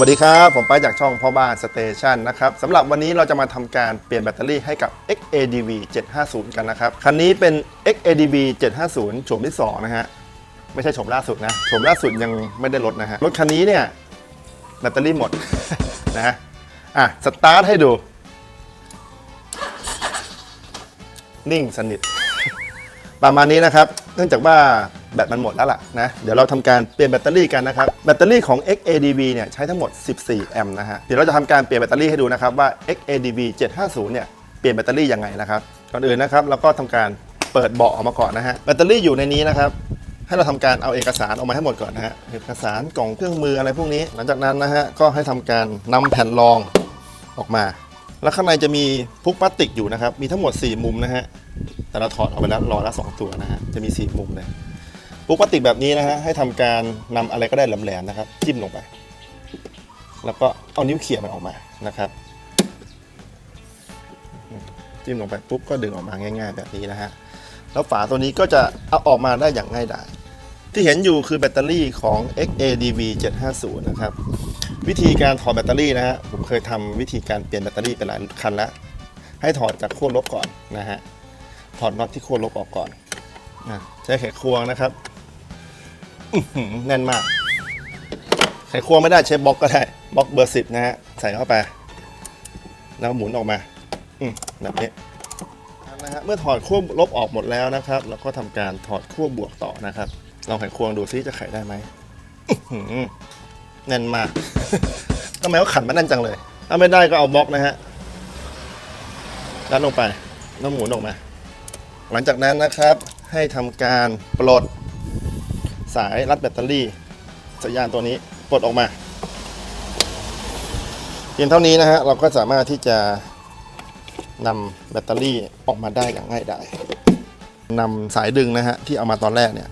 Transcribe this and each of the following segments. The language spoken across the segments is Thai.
วัสดีครับ ผมไปจากช่องพ่อบ้านสเตชันนะครับสำหรับวันนี้เราจะมาทำการเปลี่ยนแบตเตอรี่ให้กับ XADV 750 กันนะครับ คันนี้เป็น XADV 750โฉมที่ 2 นะฮะ ไม่ใช่โฉมล่าสุดนะโฉมล่าสุดยังไม่ได้ลดนะฮะ รถคันนี้เนี่ย แบตเตอรี่หมด นะอะ สตาร์ทให้ดู นิ่งสนิท ประมาณนี้นะครับ เนื่องจากว่า แบตมันหมดแล้วล่ะนะเดี๋ยวเราทำการเปลี่ยนแบตเตอรี่กันนะครับแบตเตอรี่ของ XADV เนี่ยใช้ทั้งหมด 14 แอมป์นะฮะเดี๋ยวเราจะทำการเปลี่ยนแบตเตอรี่ให้ดูนะครับว่า XADV 750 เนี่ยเปลี่ยนแบตเตอรี่ยังไงนะครับก่อนอื่นนะครับเราก็ทำการเปิดเบาะออกมาก่อนนะฮะแบตเตอรี่อยู่ในนี้นะครับให้เราทำการเอาเอกสารออกมาให้หมดก่อนนะฮะเอกสารกล่องเครื่องมืออะไรพวกนี้ หลังจากนั้นนะฮะก็ให้ทำการนำแผ่นรองออกมา แล้วข้างในจะมีพุกพลาสติกอยู่นะครับ มีทั้งหมด 4 มุมนะฮะแต่เราถอดออกไปแล้วรอละสองตัวนะฮะจะมี 4 มุมเลย พุกพลาสติกแบบนี้นะฮะให้ทำการนำอะไรก็ได้แหลมๆนะครับจิ้มลงไป แล้วก็เอานิ้วเขี่ยมันออกมานะครับ จิ้มลงไปปุ๊บก็ดึงออกมาง่าย ๆ แบบนี้นะฮะแล้วฝาตัวนี้ก็จะเอาออกมาได้อย่างง่ายดายที่เห็นอยู่คือแบตเตอรี่ของ XADV 750 นะครับ วิธีการถอดแบตเตอรี่นะฮะผมเคยทำวิธีการเปลี่ยนแบตเตอรี่ไปหลายคันแล้ว ให้ถอดจากขั้วลบก่อนนะฮะถอดน็อตที่ขั้วลบออกก่อนนะใช้ไขควงนะครับ อื้อหือแน่นมาก ไขควงไม่ได้ใช้บล็อกก็ได้บล็อกเบอร์สิบนะฮะ ใส่เข้าไป แล้วหมุนออกมาอืมแบบนี้นะฮะเมื่อถอดขั้วลบออกหมดแล้วนะครับ เราก็ทำการถอดขั้วบวกต่อนะครับลองไขควงดูซิจะไขได้ไหมแน่นมากทำไมเขาขันมาแน่นจังเลย ถ้าไม่ได้ก็เอาบล็อกนะฮะดันลงไปแล้วหมุนออกมา หลังจากนั้นนะครับ ให้ทำการปลด สายรัดแบตเตอรี่สัญญาณตัวนี้ปลดออกมา เพียงเท่านี้นะฮะเราก็สามารถที่จะนำแบตเตอรี่ออกมาได้อย่างง่ายดายนำสายดึงนะฮะที่เอามาตอนแรกเนี่ย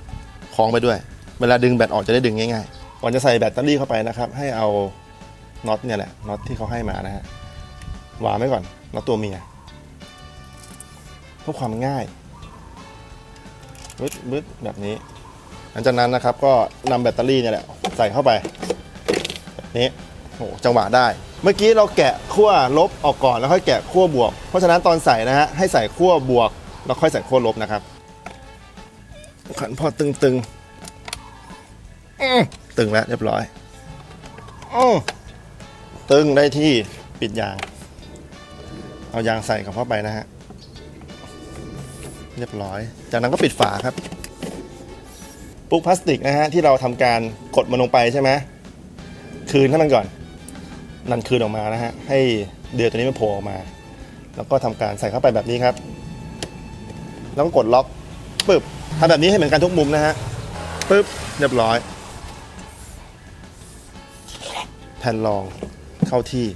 คล้องไปด้วย เวลาดึงแบตออกจะได้ดึงง่ายๆก่อนจะใส่แบตเตอรี่เข้าไปนะครับ ให้เอาน็อตเนี่ยแหละน็อตที่เขาให้มานะฮะวางไว้ก่อนน็อตตัวเมียเพื่อความง่ายบึดบึดแบบนี้ หลังจากนั้นนะครับก็นำแบตเตอรี่เนี่ยแหละใส่เข้าไปนี้โอ้โหจังหวะได้ เมื่อกี้เราแกะขั้วลบออกก่อนแล้วค่อยแกะขั้วบวก เพราะฉะนั้นตอนใส่นะฮะให้ใส่ขั้วบวก แล้วค่อยใส่ขั้วลบนะครับ ขันพอตึงๆึงตึงแล้วเรียบร้อยอตึงได้ที่ปิดยาง เอายางใส่เข้าไปนะฮะ เรียบร้อย จากนั้นก็ปิดฝาครับ ปุ๊กพลาสติกนะฮะที่เราทำการกดมันลงไปใช่ไหมคืนให้มันก่อนนันคืนออกมานะฮะให้เดือยตัวนี้มันโผล่ออกมา แล้วก็ทำการใส่เข้าไปแบบนี้ครับ แล้วก็กดล็อกปึ๊บทำแบบนี้ให้เหมือนกันทุกมุมนะฮะปึ๊บเรียบร้อย แผ่นรองเข้าที่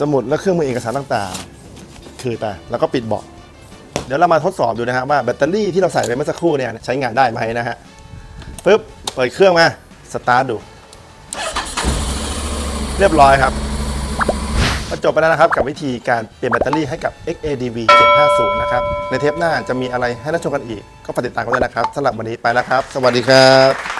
สมุดและเครื่องมือเอกสารต่างๆ คือไปแล้วก็ปิดเบาะเดี๋ยวเรามาทดสอบดูนะฮะว่าแบตเตอรี่ที่เราใส่ไปเมื่อสักครู่เนี่ยใช้งานได้ไหมนะฮะ ปึ๊บเปิดเครื่องมาสตาร์ทดู เรียบร้อยครับก็จบไปแล้วนะครับกับวิธีการเปลี่ยนแบตเตอรี่ให้กับ XADV 750 นะครับ ในเทปหน้าจะมีอะไรให้รับชมกันอีก ก็ฝากติดตามกันด้วยนะครับสำหรับวันนี้ไปแล้วครับ สวัสดีครับ